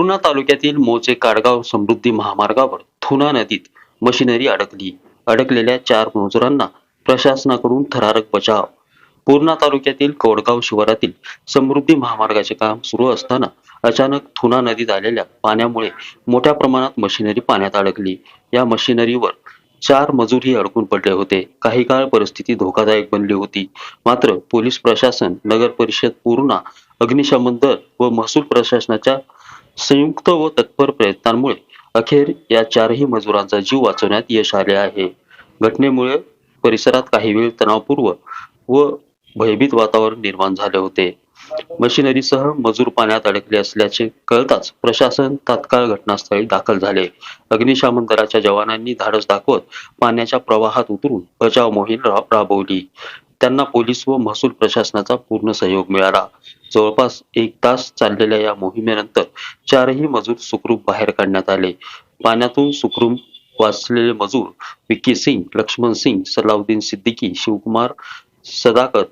पूर्णा तालुक्यातील मोचे काडगाव समृद्धी महामार्गावर थुना नदीत मशिनरी अडकली. अडकलेल्या चार मजुरांना प्रशासनाकडून थरारक बचाव. पूर्णा तालुक्यातील कोडगाव शिवारातील समृद्धी महामार्गाचे काम सुरू असताना अचानक थुना नदीत आलेल्या पाण्यामुळे मोठ्या प्रमाणात मशिनरी पाण्यात अडकली. या मशिनरीवर चार मजूरही अडकून पडले होते. काही काळ परिस्थिती धोकादायक बनली होती. मात्र पोलीस प्रशासन नगर परिषद पूर्णा अग्निशमन दल व महसूल प्रशासनाच्या संयुक्त व तत्पर प्रयत्नांमुळे अखेर या चारही मजुरांचा जीव वाचवण्यात यश आले आहे. घटनेमुळे परिसरात काही वेळ तणावपूर्व व भयभीत वातावरण निर्माण झाले होते. मशिनरीसह मजूर पाण्यात अडकले असल्याचे कळताच प्रशासन तात्काळ घटनास्थळी दाखल झाले. अग्निशामन दलाच्या जवानांनी धाडस दाखवत पाण्याच्या प्रवाहात उतरून बचाव मोहीम राबवली. त्यांना पोलीस व महसूल प्रशासनाचा पूर्ण सहयोग मिळाला. जवळपास एक तास चाललेल्या या मोहिमेनंतर चारही मजूर सुखरूप बाहेर काढण्यात आले. पाण्यातून सुखरूप वाचलेले मजूर विक्की सिंग लक्ष्मण सिंग सलाउद्दीन सिद्दीकी शिवकुमार सदाकत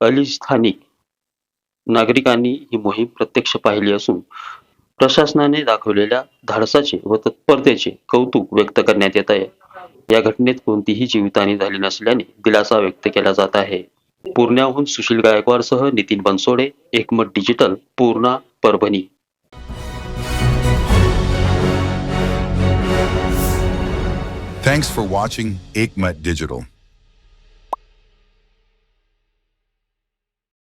अली स्थानिक नागरिकांनी ही मोहीम प्रत्यक्ष पाहिली असून प्रशासनाने दाखवलेल्या धाडसाचे व तत्परतेचे कौतुक व्यक्त करण्यात येत आहे. या घटनेत कोणतीही जीवितहानी झाली नसल्याने दिलासा व्यक्त केला जात आहे पूर्ण्याहून Sushil गायकवाडसह Nitin Bansode Ekmat digital Purna Parbhani Thanks for watching Aikmat Digital.